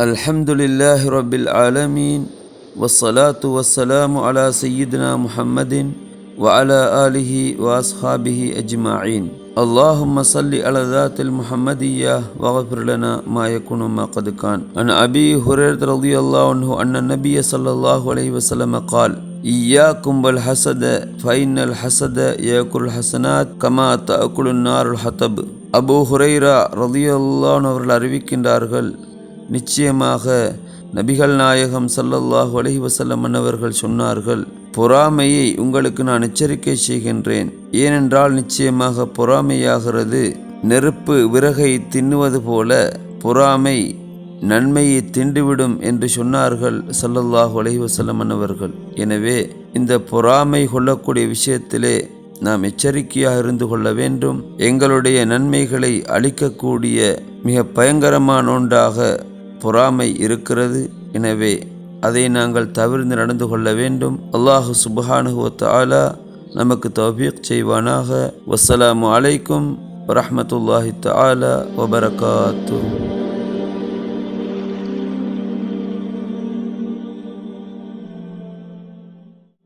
الحمد لله رب العالمين والصلاة والسلام على سيدنا محمد وعلى آله وأصحابه أجمعين اللهم صل على ذات المحمدية واغفر لنا ما يكون ما قد كان عن أبي هريرة رضي الله عنه أن النبي صلى الله عليه وسلم قال إياكم والحسد فإن الحسد يأكل الحسنات كما تأكل النار الحطب Abu Hurairah ரதியல்லான் அவர்கள் அறிவிக்கின்றார்கள் நிச்சயமாக நபிகள் நாயகம் சல்லல்லாஹ் அலைஹி மன்னவர்கள் அவர்கள் சொன்னார்கள் பொறாமையை உங்களுக்கு நான் எச்சரிக்கை செய்கின்றேன். ஏனென்றால் நிச்சயமாக பொறாமையாகிறது. நெருப்பு விறகை தின்னுவது போல பொறாமை நன்மையை திண்டுவிடும் என்று சொன்னார்கள் சல்லல்லாஹ் அலைஹி வஸல்லம் அவர்கள் எனவே இந்த பொறாமை கொள்ளக்கூடிய விஷயத்திலே நாம் எச்சரிக்கையாக இருந்து கொள்ள வேண்டும். எங்களுடைய நன்மைகளை அளிக்கக்கூடிய மிக பயங்கரமான ஒன்றாக பொறாமை இருக்கிறது. எனவே அதை நாங்கள் தவிர்த்து நடந்து கொள்ள வேண்டும். அல்லாஹு சுபஹானுகுவத் ஆலா நமக்கு தௌபீக் செய்வானாக. வசலாம் அலைக்கும் வரஹ்மத்துல்லாஹி ஆலா வபரகாத்துஹு.